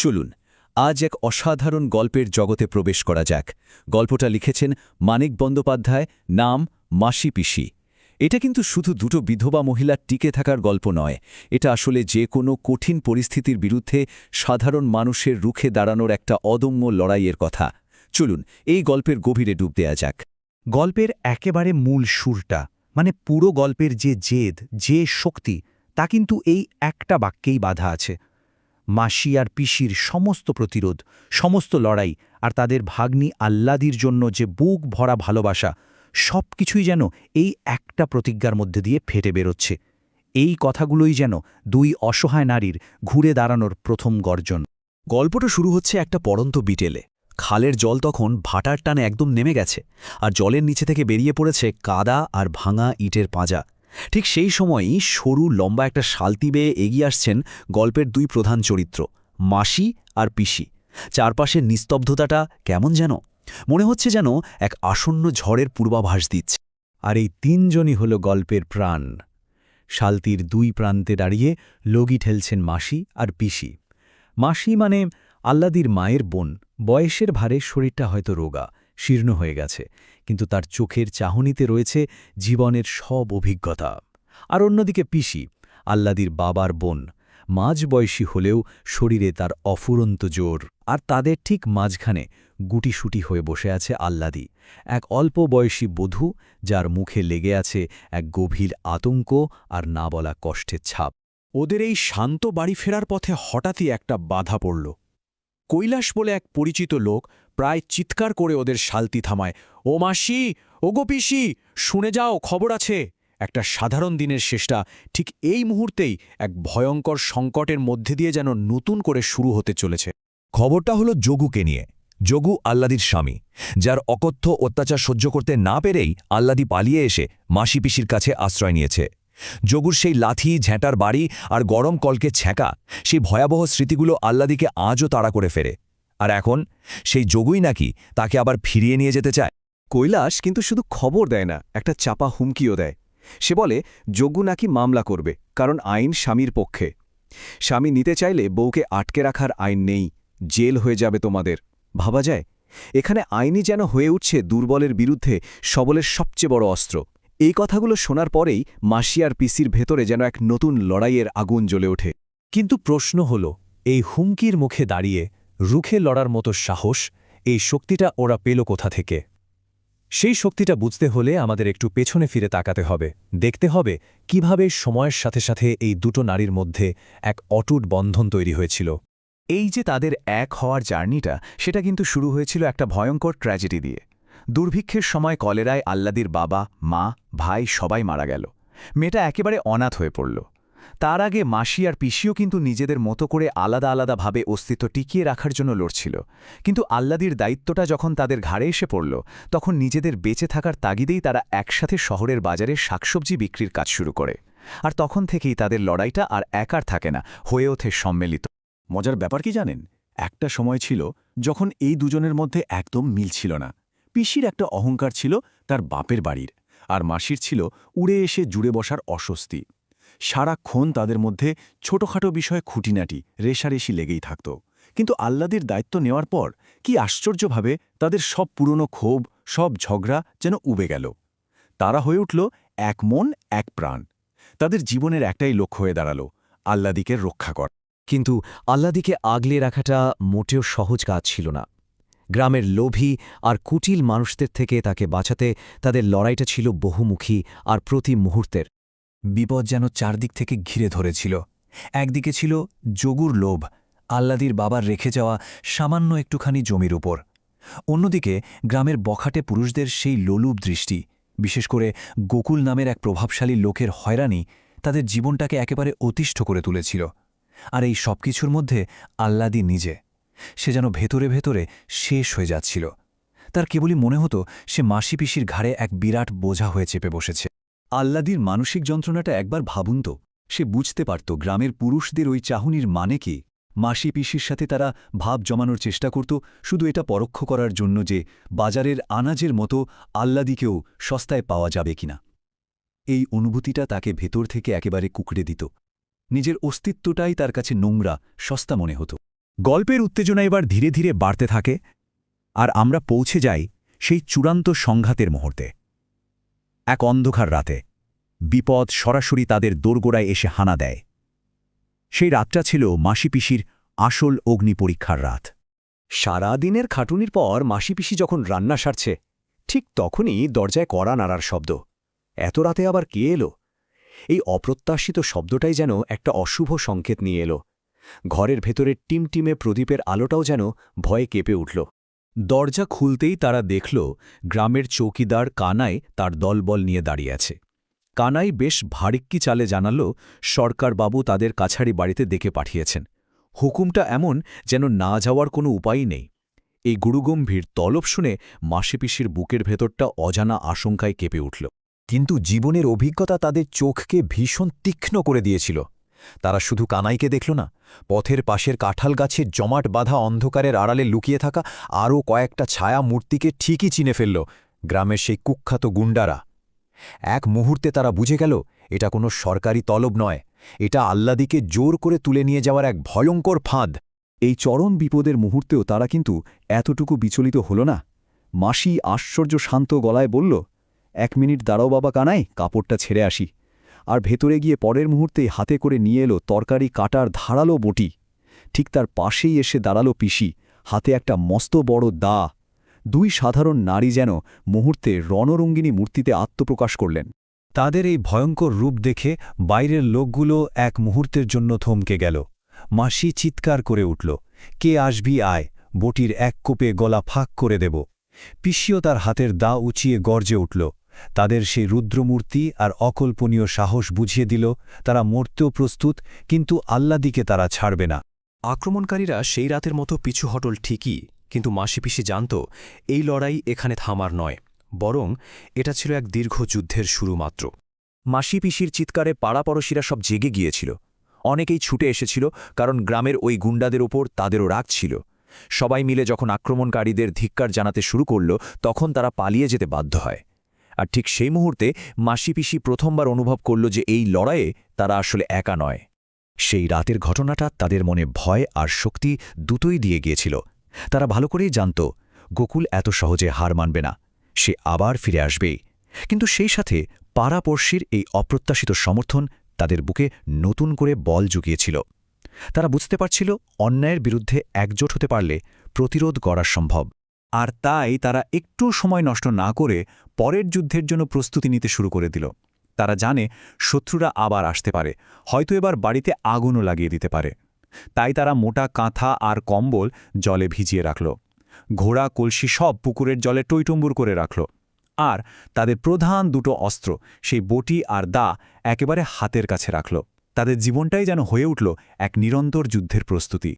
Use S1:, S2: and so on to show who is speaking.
S1: চলুন, আজ এক অসাধারণ গল্পের জগতে প্রবেশ করা যাক। গল্পটা লিখেছেন মানিক বন্দ্যোপাধ্যায়, নাম মাসি পিসি। এটা কিন্তু শুধু দুটো বিধবা মহিলার টিকে থাকার গল্প নয়, এটা আসলে যে কোনো কঠিন পরিস্থিতির বিরুদ্ধে সাধারণ মানুষের রুখে দাঁড়ানোর একটা অদম্য লড়াইয়ের কথা। চলুন, এই গল্পের গভীরে ডুব দেয়া যাক।
S2: গল্পের একেবারে মূল সুরটা মানে পুরো গল্পের যে জেদ, যে শক্তি, তা কিন্তু এই একটা বাক্যেই বাধা আছে। মাসি আর পিসির সমস্ত প্রতিরোধ, সমস্ত লড়াই আর তাদের ভাগ্নি আল্লাদির জন্য যে বুক ভরা ভালোবাসা সব কিছুই যেন এই একটা প্রতিজ্ঞার মধ্যে দিয়ে ফেটে বেরোচ্ছে। এই কথাগুলোই যেন দুই অসহায় নারীর ঘুরে দাঁড়ানোর প্রথম গর্জন।
S1: গল্পটা শুরু হচ্ছে একটা পড়ন্ত বিটেলে। খালের জল তখন ভাটার টানে একদম নেমে গেছে আর জলের নিচে থেকে বেরিয়ে পড়েছে কাদা আর ভাঙা ইটের পাঁজা। ঠিক সেই সময়ই সরু লম্বা একটা শালতি বেয়ে এগিয়ে আসছেন গল্পের দুই প্রধান চরিত্র, মাসি আর পিসি। চারপাশের নিস্তব্ধতাটা কেমন যেন? মনে হচ্ছে যেন এক আসন্ন ঝড়ের পূর্বাভাস দিচ্ছে।
S2: আর এই তিনজনই হল গল্পের প্রাণ। শালতির দুই প্রান্তে দাঁড়িয়ে লগি ঠেলছেন মাসি আর পিসি। মাসি মানে আল্লাদির মায়ের বোন। বয়সের ভারে শরীরটা হয়তো রোগা। শীর্ণ হয়ে গেছে, কিন্তু তার চোখের চাহনিতে রয়েছে জীবনের সব অভিজ্ঞতা। আর অন্যদিকে পিসি, আল্লাদির বাবার বোন, মাঝবয়সী হলেও শরীরে তার অফুরন্ত জোর, আর তাদের ঠিক মাঝখানে গুটিসুটি হয়ে বসে আছে আল্লাদি, এক অল্প বয়সী বধূ যার মুখে লেগে আছে এক গভীর আতঙ্ক আর না বলা কষ্টের ছাপ।
S3: ওদের এই শান্ত বাড়ি ফেরার পথে হঠাৎই একটা বাধা পড়ল। কৈলাস বলে এক পরিচিত লোক প্রায় চিৎকার করে ওদের শালতি থামায়। ও মাসি, ও গোপিসি শুনে যাও, খবর আছে? একটা সাধারণ দিনের শেষটা ঠিক এই মুহূর্তেই এক ভয়ঙ্কর সংকটের মধ্যে দিয়ে যেন নতুন করে শুরু হতে চলেছে।
S4: খবরটা হলো যোগুকে নিয়ে। যোগু আল্লাদির স্বামী, যার অকথ্য অত্যাচার সহ্য করতে না পেরেই আল্লাদি পালিয়ে এসে মাসি পিসির কাছে আশ্রয় নিয়েছে। যোগুর সেই লাথি ঝ্যাঁটার বাড়ি আর গরম কলকে ছ্যাঁকা, সেই ভয়াবহ স্মৃতিগুলো আল্লাদিকে আজও তাড়া করে ফেরে। আর এখন সেই যোগুই নাকি তাকে আবার ফিরিয়ে নিয়ে যেতে চায়?
S5: কৈলাস কিন্তু শুধু খবর দেয় না, একটা চাপা হুমকিও দেয়। সে বলে যজ্ঞ নাকি মামলা করবে, কারণ আইন স্বামীর পক্ষে। স্বামী নিতে চাইলে বউকে আটকে রাখার আইন নেই, জেল হয়ে যাবে তোমাদের। ভাবা যায়, এখানে আইনই যেন হয়ে উঠছে দুর্বলের বিরুদ্ধে সবলের সবচেয়ে বড় অস্ত্র। এই কথাগুলো শোনার পরেই মাসিয়ার পিসির ভেতরে যেন এক নতুন লড়াইয়ের আগুন জ্বলে ওঠে।
S2: কিন্তু প্রশ্ন হল, এই হুমকির মুখে দাঁড়িয়ে রুখে লড়ার মতো সাহস, এই শক্তিটা ওরা পেল কোথা থেকে? সেই শক্তিটা বুঝতে হলে আমাদের একটু পেছনে ফিরে তাকাতে হবে, দেখতে হবে কীভাবে সময়ের সাথে সাথে এই দুটো নারীর মধ্যে এক অটুট বন্ধন তৈরি হয়েছিল।
S5: এই যে তাদের এক হওয়ার জার্নিটা, সেটা কিন্তু শুরু হয়েছিল একটা ভয়ঙ্কর ট্র্যাজেডি দিয়ে। দুর্ভিক্ষের সময় কলেরায় আল্লাদির বাবা, মা, ভাই সবাই মারা গেল। মেয়েটা একেবারে অনাথ হয়ে পড়ল। তার আগে মাসি আর পিসিও কিন্তু নিজেদের মতো করে আলাদা আলাদাভাবে অস্তিত্ব টিকিয়ে রাখার জন্য লড়ছিল। কিন্তু আল্লাদির দায়িত্বটা যখন তাদের ঘাড়ে এসে পড়ল, তখন নিজেদের বেঁচে থাকার তাগিদেই তারা একসাথে শহরের বাজারে শাকসবজি বিক্রির কাজ শুরু করে। আর তখন থেকেই তাদের লড়াইটা আর একার থাকে না, হয়ে ওঠে সম্মিলিত। মজার ব্যাপার কি জানেন? একটা সময় ছিল যখন এই দুজনের মধ্যে একদম মিল ছিল না। পিসির একটা অহংকার ছিল তার বাপের বাড়ির, আর মাসির ছিল উড়ে এসে জুড়ে বসার অস্বস্তি। সারাক্ষণ তাদের মধ্যে ছোটখাটো বিষয়ে খুঁটিনাটি, রেশারেশি লেগেই থাকত। কিন্তু আল্লাদির দায়িত্ব নেওয়ার পর কি আশ্চর্যভাবে তাদের সব পুরনো ক্ষোভ, সব ঝগড়া যেন উবে গেল। তারা হয়ে উঠল এক মন, এক প্রাণ। তাদের জীবনের একটাই লক্ষ্য হয়ে দাঁড়াল আল্লাদিকে রক্ষা কর।
S1: কিন্তু আল্লাদিকে আগলে রাখাটা মোটেও সহজ কাজ ছিল না। গ্রামের লোভী আর কুটিল মানুষদের থেকে তাকে বাঁচাতে তাদের লড়াইটা ছিল বহুমুখী আর প্রতি মুহূর্তের।
S5: বিপদ যেন চারদিক থেকে ঘিরে ধরেছিল। একদিকে ছিল যোগুর লোভ আল্লাদির বাবার রেখে যাওয়া সামান্য একটুখানি জমির উপর। অন্যদিকে গ্রামের বখাটে পুরুষদের সেই লোলুপ দৃষ্টি, বিশেষ করে গোকুল নামের এক প্রভাবশালী লোকের হয়রানি তাদের জীবনটাকে একেবারে অতিষ্ঠ করে তুলেছিল। আর এই সবকিছুর মধ্যে আল্লাদি নিজে। সে যেন ভেতরে ভেতরে শেষ হয়ে যাচ্ছিল। তার কেবলই মনে হতো সে মাসি পিসির ঘাড়ে এক বিরাট বোঝা হয়ে চেপে বসেছে।
S1: আল্লাদির মানসিক যন্ত্রণাটা একবার ভাবুন তো, সে বুঝতে পারত গ্রামের পুরুষদের ওই চাহুনির মানে কি। মাসি পিসির সাথে তারা ভাব জমানোর চেষ্টা করত, শুধু এটা পরোক্ষ করার জন্য যে বাজারের আনাজের মতো আল্লাদিকেও সস্তায় পাওয়া যাবে কিনা। এই অনুভূতিটা তাকে ভেতর থেকে একেবারে কুকড়ে দিত। নিজের অস্তিত্বটাই তার কাছে নোংরা, সস্তা মনে হতো।
S2: গল্পের উত্তেজনা এবার ধীরে ধীরে বাড়তে থাকে, আর আমরা পৌঁছে যাই সেই চূড়ান্ত সংঘাতের মুহূর্তে। এক অন্ধকার রাতে, বিপদ সরাসরি তাদের দোরগোড়ায় এসে হানা দেয়। সেই রাতটা ছিল মাসিপিসির আসল অগ্নি পরীক্ষার রাত।
S1: সারা দিনের খাটুনির পর মাসিপিসি যখন রান্না সারছে, ঠিক তখনই দরজায় কড়া নাড়ার শব্দ। এত রাতে আবার কে এলো? এই অপ্রত্যাশিত শব্দটাই যেন একটা অশুভ সংকেত নিয়ে এলো। ঘরের ভেতরের টিমটিমে প্রদীপের আলোটাও যেন ভয়ে কেঁপে উঠল।
S2: দরজা খুলতেই তারা দেখল গ্রামের চৌকিদার কানাই তার দলবল নিয়ে দাঁড়িয়ে আছে। কানাই বেশ ভারিক্কি চালে জানাল সরকারবাবু তাদের কাছারি বাড়িতে ডেকে পাঠিয়েছেন। হুকুমটা এমন যেন না যাওয়ার কোনো উপায়ই নেই। এই গুরুগম্ভীর তলব শুনে মাসিপিসির বুকের ভেতরটা অজানা আশঙ্কায় কেঁপে উঠল।
S1: কিন্তু জীবনের অভিজ্ঞতা তাদের চোখকে ভীষণ তীক্ষ্ণ করে দিয়েছিল। তারা শুধু কানাইকে দেখল না, পথের পাশের কাঁঠাল গাছের জমাট বাঁধা অন্ধকারের আড়ালে লুকিয়ে থাকা আরও কয়েকটা ছায়া মূর্তিকে ঠিকই চিনে ফেলল গ্রামের সেই কুখ্যাত গুন্ডারা। এক মুহূর্তে তারা বুঝে গেল, এটা কোনো সরকারি তলব নয়, এটা আল্লাদিকে জোর করে তুলে নিয়ে যাওয়ার এক ভয়ঙ্কর ফাঁদ।
S2: এই চরম বিপদের মুহূর্তেও তারা কিন্তু এতটুকু বিচলিত হল না। মাসি আশ্চর্য শান্ত গলায় বলল, এক মিনিট দাঁড়াও বাবা কানাই, কাপড়টা ছেড়ে আসি। আর ভেতরে গিয়ে পরের মুহূর্তেই হাতে করে নিয়ে এলো তরকারি কাটার ধারালো বটি। ঠিক তার পাশেই এসে দাঁড়াল পিসি, হাতে একটা মস্ত বড় দা। দুই সাধারণ নারী যেন মুহূর্তে রণরঙ্গিনী মূর্তিতে আত্মপ্রকাশ করলেন। তাদের এই ভয়ঙ্কর রূপ দেখে বাইরের লোকগুলো এক মুহূর্তের জন্য থমকে গেল। মাসি চিৎকার করে উঠল, কে আসবি আয়, বটির এক কোপে গলা ফাঁক করে দেব। পিসিও তার হাতের দা উঁচিয়ে গর্জে উঠল তাদের সেই রুদ্রমূর্তি আর অকল্পনীয় সাহস বুঝিয়ে দিল, তারা মরতেও প্রস্তুত, কিন্তু আল্লাদিকে তারা ছাড়বে না।
S6: আক্রমণকারীরা সেই রাতের মতো পিছু হটল ঠিকই, কিন্তু মাসিপিসি জানত, এই লড়াই এখানে থামার নয়, বরং এটা ছিল এক দীর্ঘ যুদ্ধের শুরু মাত্র।
S1: মাসি পিসির চিৎকারে পাড়াপড়শিরা সব জেগে গিয়েছিল। অনেকেই ছুটে এসেছিল, কারণ গ্রামের ওই গুন্ডাদের ওপর তাদেরও রাগ ছিল। সবাই মিলে যখন আক্রমণকারীদের ধিক্কার জানাতে শুরু করল, তখন তারা পালিয়ে যেতে বাধ্য হয়। আর ঠিক সেই মুহূর্তে মাসি পিসি প্রথমবার অনুভব করল যে এই লড়াইয়ে তারা আসলে একা নয়। সেই রাতের ঘটনাটা তাদের মনে ভয় আর শক্তি দুটোই দিয়ে গিয়েছিল। তারা ভালো করেই জানত, গোকুল এত সহজে হার মানবে না, সে আবার ফিরে আসবেই। কিন্তু সেই সাথে পাড়াপড়শির এই অপ্রত্যাশিত সমর্থন তাদের বুকে নতুন করে বল জুগিয়েছিল। তারা বুঝতে পারছিল অন্যায়ের বিরুদ্ধে একজোট হতে পারলে প্রতিরোধ করা সম্ভব।
S2: আর তাই তারা একটু সময় নষ্ট না করে পরের যুদ্ধের জন্য প্রস্তুতি নিতে শুরু করে দিল। তারা জানে শত্রুরা আবার আসতে পারে, হয়তো এবার বাড়িতে আগুনও লাগিয়ে দিতে পারে। তাই তারা মোটা কাঁথা আর কম্বল জলে ভিজিয়ে রাখল। ঘোড়া, কলসি সব পুকুরের জলে টইটুম্বুর করে রাখল। আর তাদের প্রধান দুটো অস্ত্র, সেই বটি আর দা, একেবারে হাতের কাছে রাখল। তাদের জীবনটাই যেন হয়ে উঠল এক নিরন্তর যুদ্ধের প্রস্তুতি।